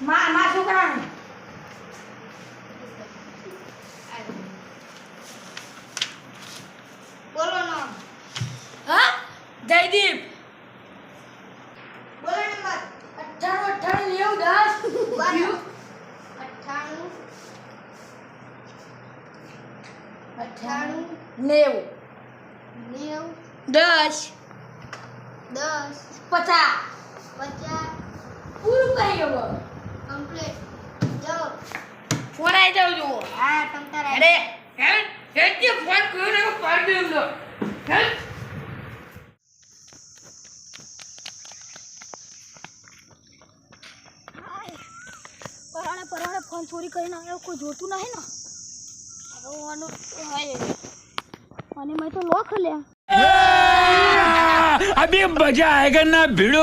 મા મા છોકરાનો. બોલો નો હા? જયદીપ. બોલો નંબર અઠ્ઠાણું અઠ્ઠાણું નેવું દસ. અઠ્ઠાણું. અઠ્ઠાણું. નેવું. નેવું. દસ. દસ. પચાસ. પચાસ. પૂરું ગયો કમ્પ્લીટ જાઓ ફોડાઈ જાઉં છું હા તમ તારે. અરે હે? હે કે ફોન કર્યો ને પાડ દીધો હે? ચોરી કરીને આવ્યો કોઈ જોતું નહીં ને? અને મેં તો લોખ લ્યા. અભી મજા આયેગા ના ભીડો.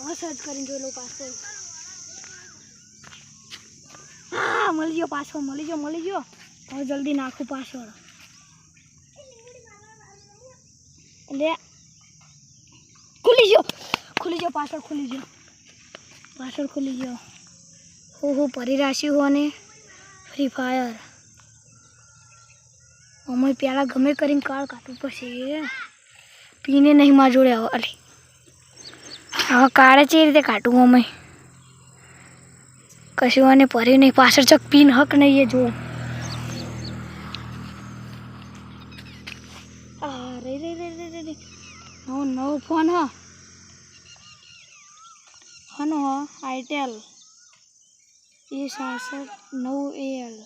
હવે સર્ચ કરીને જોઈ લો પાસવર્ડ હા, મળી ગયો પાસવર્ડ મળી ગયો મળી ગયો. હવે જલ્દી નાખું પાસવર્ડ એટલે ખુલી ગયો. ખુલી ગયો પાસવર્ડ ખુલી ગયો. પાસવર્ડ ખુલી ગયો. હો હો પરિરાશી હો અને ફ્રી ફાયર અમે પહેલાં ગમે કરીને કાળ કાઢવું પડશે. પીને નહીં માં જોડે આવે. અલે. હવે કાળે જે રીતે કાઢું અમે કશું અને પરી નહીં પાછળ ચક પીન હક નહીં એ જો રે રે રે રે રે નવો નવો ફોન હ હનો હ આઈટેલ એ સાસઠ નવ એલ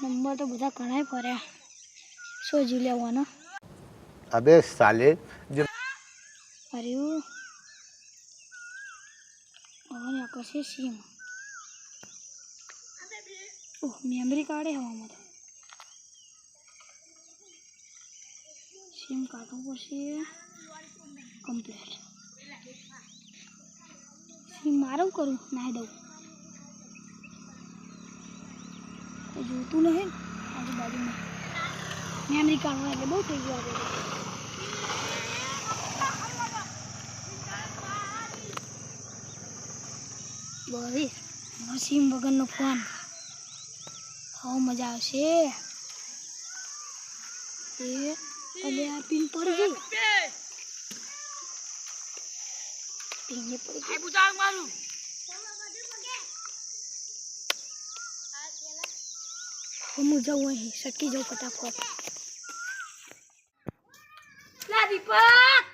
નંબર તો બધા ઘણાય ફર્યા શું જી લેવાનો અબે સાલે જે जो અરે હવે આકર્ષે સીમ ઓહ મેમરી કાર્ડ હે આમાં તો સીમ કાઢવું પડશે કમ્પ્લીટ સીમ મારું કરું નાહી દઉં કોઈ જોતું નહીં ને આજુબાજુમાં મેમરી કાર્ડ એટલે બહુ થઈ ગયું આપણે બસ નસીમ વગરનો ફોન. હવે મજા આવશે. એ અને આ પિન પર ગઈ પિન પર ગઈ પૂછા મારું. હું જાઉં અહીં સટકી જાઉં ફટાફટ. લા દીપક!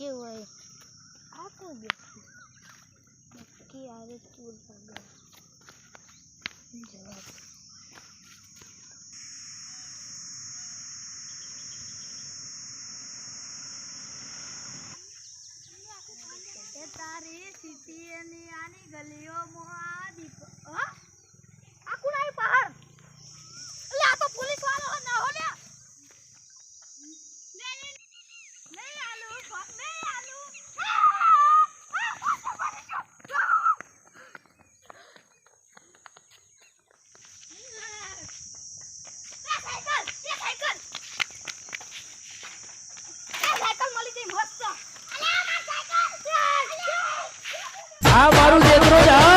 नीचे हुआ है आप हो गया। उसकी आदत चूर पड़ गई जवाब तारी सिटी यानी गलियों में Ah, barulho de droga.